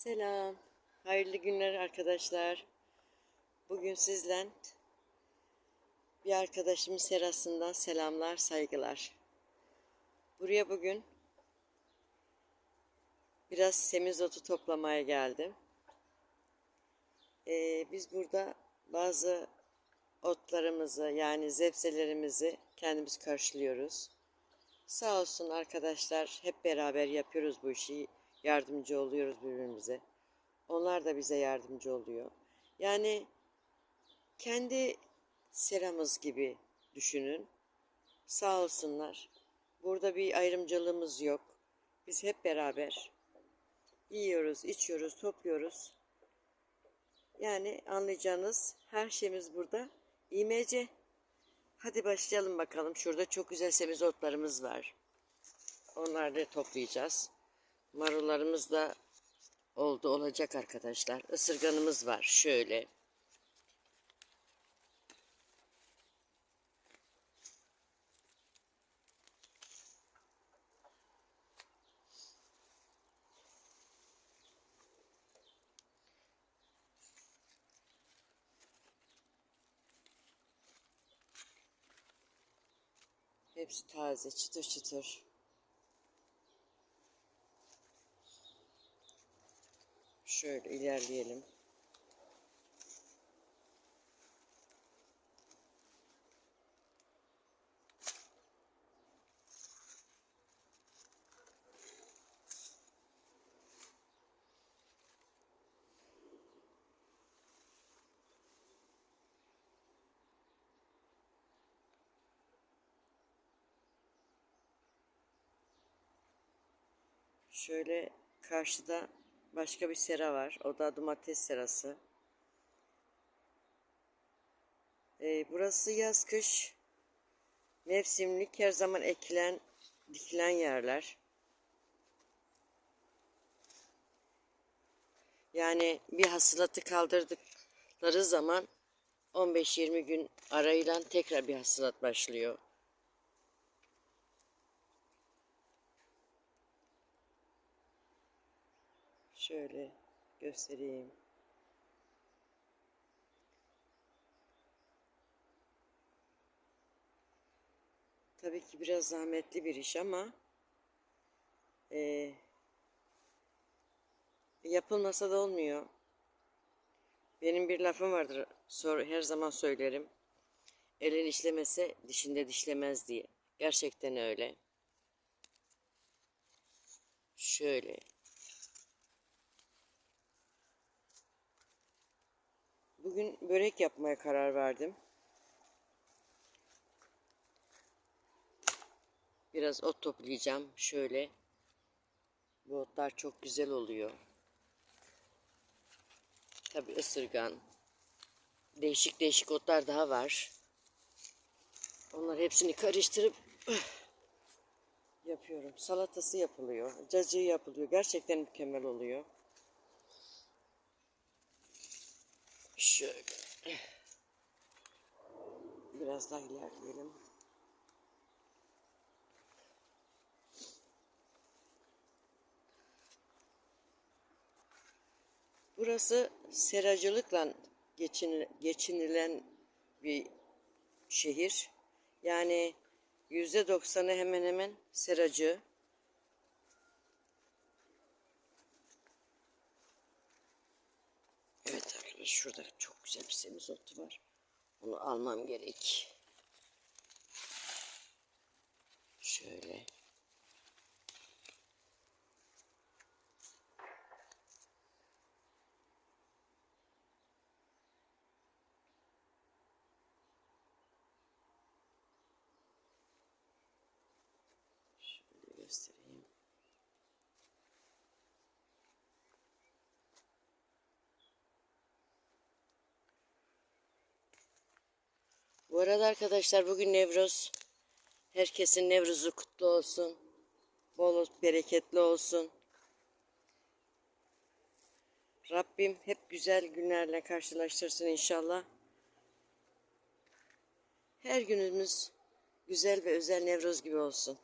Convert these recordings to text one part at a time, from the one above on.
Selam. Hayırlı günler arkadaşlar. Bugün sizden bir arkadaşımın serasından selamlar, saygılar. Buraya bugün biraz semizotu toplamaya geldim. Ee, biz burada bazı otlarımızı yani zebzelerimizi kendimiz karşılıyoruz. Sağ olsun arkadaşlar hep beraber yapıyoruz bu işi. Yardımcı oluyoruz birbirimize. Onlar da bize yardımcı oluyor. Yani kendi seramız gibi düşünün. Sağ olsunlar. Burada bir ayrımcılığımız yok. Biz hep beraber yiyoruz, içiyoruz, topluyoruz. Yani anlayacağınız her şeyimiz burada. İmece. Hadi başlayalım bakalım. Şurada çok güzel semizotlarımız var. Onları da toplayacağız. Marullarımız da oldu olacak arkadaşlar. Isırganımız var şöyle. Hepsi taze, çıtır çıtır. Şöyle ilerleyelim. Şöyle karşıda başka bir sera var. O da domates serası. Ee, burası yaz kış mevsimlik her zaman ekilen dikilen yerler. Yani bir hasılatı kaldırdıkları zaman 15-20 gün arayla tekrar bir hasılat başlıyor. Şöyle göstereyim. Tabii ki biraz zahmetli bir iş ama e, yapılmasa da olmuyor. Benim bir lafım vardır, sor, her zaman söylerim. Elin işlemese dişinde dişlemez diye. Gerçekten öyle. Şöyle Bugün börek yapmaya karar verdim. Biraz ot toplayacağım. Şöyle. Bu otlar çok güzel oluyor. Tabi ısırgan. Değişik değişik otlar daha var. Onlar hepsini karıştırıp yapıyorum. Salatası yapılıyor. Cacığı yapılıyor. Gerçekten mükemmel oluyor. Şöyle. Biraz daha ilerleyelim. Burası seracılıkla geçinilen bir şehir. Yani yüzde doksanı hemen hemen seracı. Evet arkadaşlar şurada çok güzel bir semizotu var. Onu almam gerek. Şöyle göstereyim. Bu arada arkadaşlar bugün Nevruz. Herkesin Nevruz'u kutlu olsun. Bol bereketli olsun. Rabbim hep güzel günlerle karşılaştırsın inşallah. Her günümüz güzel ve özel Nevruz gibi olsun.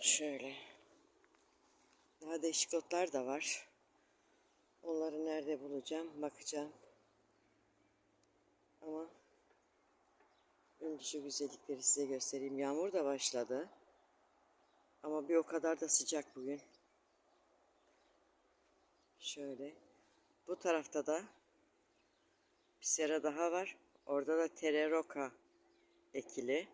Şöyle. Daha değişik otlar da var. Onları nerede bulacağım bakacağım. Ama önce şu güzellikleri size göstereyim. Yağmur da başladı. Ama bir o kadar da sıcak bugün. Şöyle. Bu tarafta da bir sera daha var. Orada da tereroka ekili.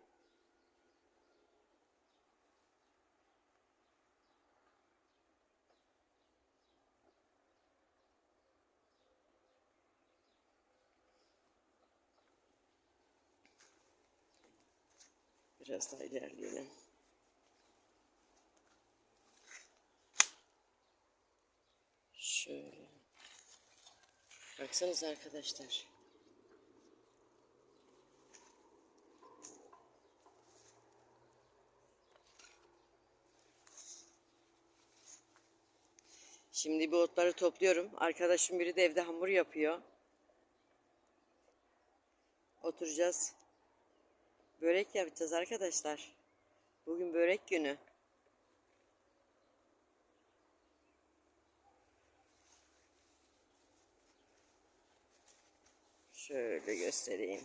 Biraz daha ilerleyelim. Şöyle. Baksanıza arkadaşlar. Şimdi bu otları topluyorum. Arkadaşım biri de evde hamur yapıyor. Oturacağız. Börek yapacağız arkadaşlar. Bugün börek günü. Şöyle göstereyim.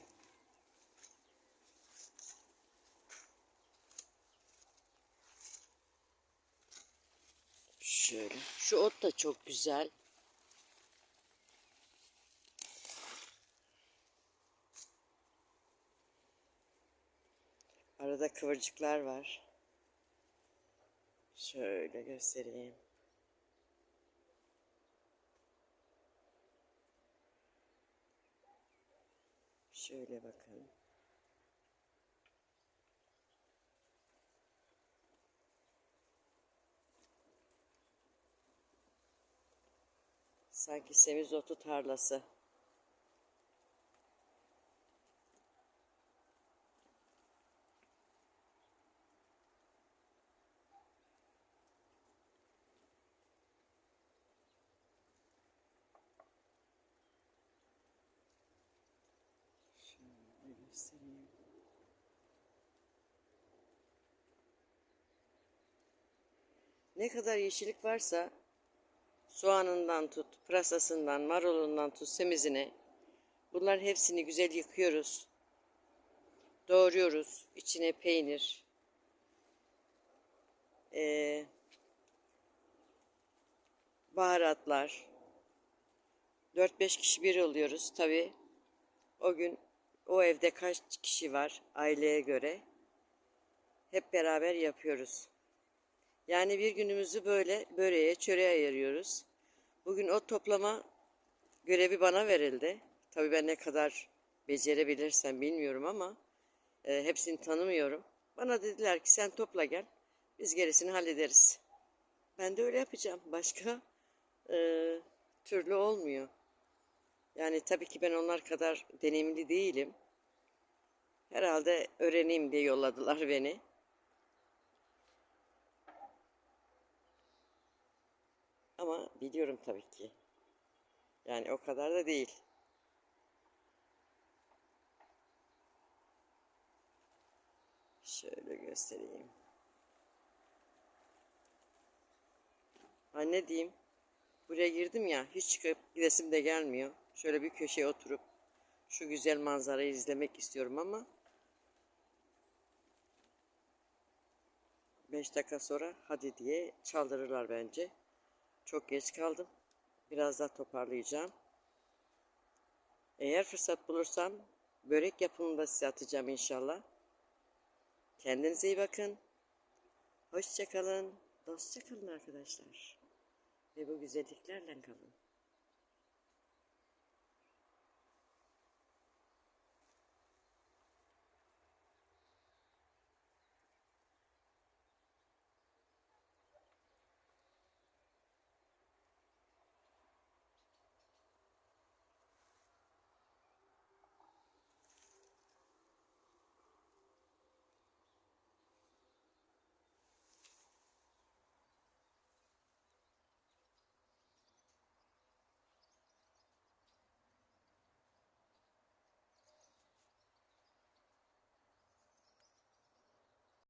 Şöyle. Şu ot da çok güzel. Arada kıvırcıklar var. Şöyle göstereyim. Şöyle bakın. Sanki semizotu tarlası. Göstereyim. Ne kadar yeşillik varsa soğanından tut, pırasasından, marulundan tut, semizine bunların hepsini güzel yıkıyoruz. Doğruyoruz. İçine peynir, ee, baharatlar. 4-5 kişi bir oluyoruz tabi. O gün o evde kaç kişi var aileye göre hep beraber yapıyoruz. Yani bir günümüzü böyle böreğe, çöreğe ayırıyoruz. Bugün o toplama görevi bana verildi. Tabii ben ne kadar becerebilirsem bilmiyorum ama e, hepsini tanımıyorum. Bana dediler ki sen topla gel, biz gerisini hallederiz. Ben de öyle yapacağım. Başka e, türlü olmuyor. Yani tabii ki ben onlar kadar deneyimli değilim. Herhalde öğreneyim diye yolladılar beni. Ama biliyorum tabii ki. Yani o kadar da değil. Şöyle göstereyim. Anne diyeyim. Buraya girdim ya hiç çıkıp gidesim de gelmiyor. Şöyle bir köşeye oturup şu güzel manzarayı izlemek istiyorum ama 5 dakika sonra hadi diye çaldırırlar bence. Çok geç kaldım. Biraz daha toparlayacağım. Eğer fırsat bulursam börek yapımını da size atacağım inşallah. Kendinize iyi bakın. Hoşçakalın. Dostça kalın arkadaşlar. Ve bu güzelliklerle kalın.